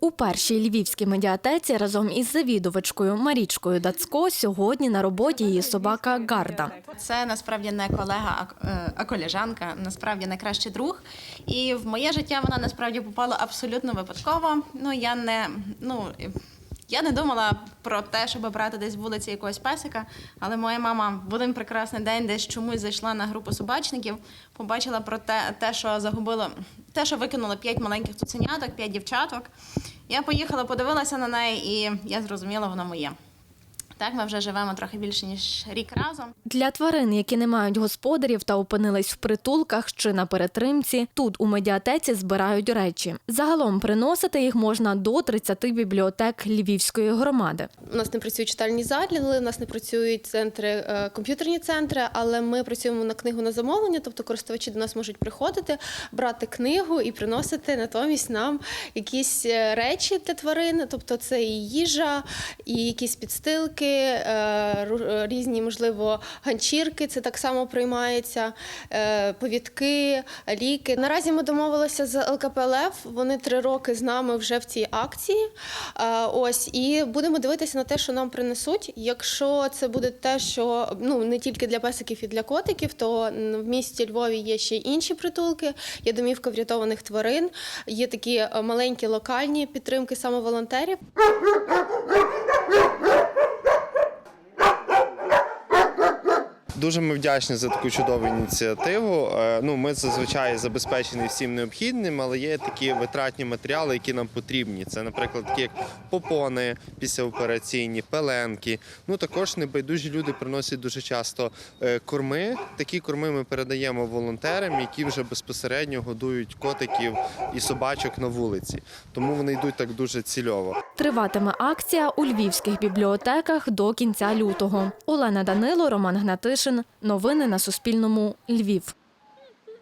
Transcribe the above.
У першій львівській медіатеці разом із завідувачкою Марічкою Дацько сьогодні на роботі її собака Гарда. Це насправді не колега, а, е, колежанка, насправді найкращий друг. І в моє життя вона насправді попала абсолютно випадково. Ну я не ну. Я не думала про те, щоб брати десь вулиці якогось песика, але моя мама в один прекрасний день десь чомусь зайшла на групу собачників, побачила про те, те що загубило, те, що викинуло п'ять маленьких цуценяток, п'ять дівчаток. Я поїхала, подивилася на неї, і я зрозуміла, воно моє. Так, ми вже живемо трохи більше ніж рік разом. Для тварин, які не мають господарів та опинились в притулках чи на перетримці, тут у медіатеці збирають речі. Загалом приносити їх можна до 30 бібліотек Львівської громади. У нас не працюють читальні залі, у нас не працюють центри, е, комп'ютерні центри, але ми працюємо на книгу на замовлення, тобто користувачі до нас можуть приходити, брати книгу і приносити натомість нам якісь е, речі для тварин, тобто це і їжа, і якісь підстилки, е, е, різні, можливо, ганчірки, це так само приймається, е, повідки, ліки. Наразі ми домовилися з ЛКПЛФ. Вони три роки з нами вже в цій акції. Ось і будемо дивитися на те, що нам принесуть. Якщо це буде те, що ну не тільки для песиків і для котиків, то в місті Львові є ще інші притулки. Є домівка врятованих тварин, є такі маленькі локальні підтримки саме волонтерів. Дуже ми вдячні за таку чудову ініціативу. Е, Ну, ми зазвичай забезпечені всім необхідним, але є такі витратні матеріали, які нам потрібні. Це, наприклад, такі як попони післяопераційні, пеленки. Ну також небайдужі люди приносять дуже часто е, корми. Такі корми ми передаємо волонтерам, які вже безпосередньо годують котиків і собачок на вулиці. Тому вони йдуть так дуже цільово. Триватиме акція у львівських бібліотеках до кінця лютого. Олена Данило, Роман Гнатишин. Новини на Суспільному. Львів.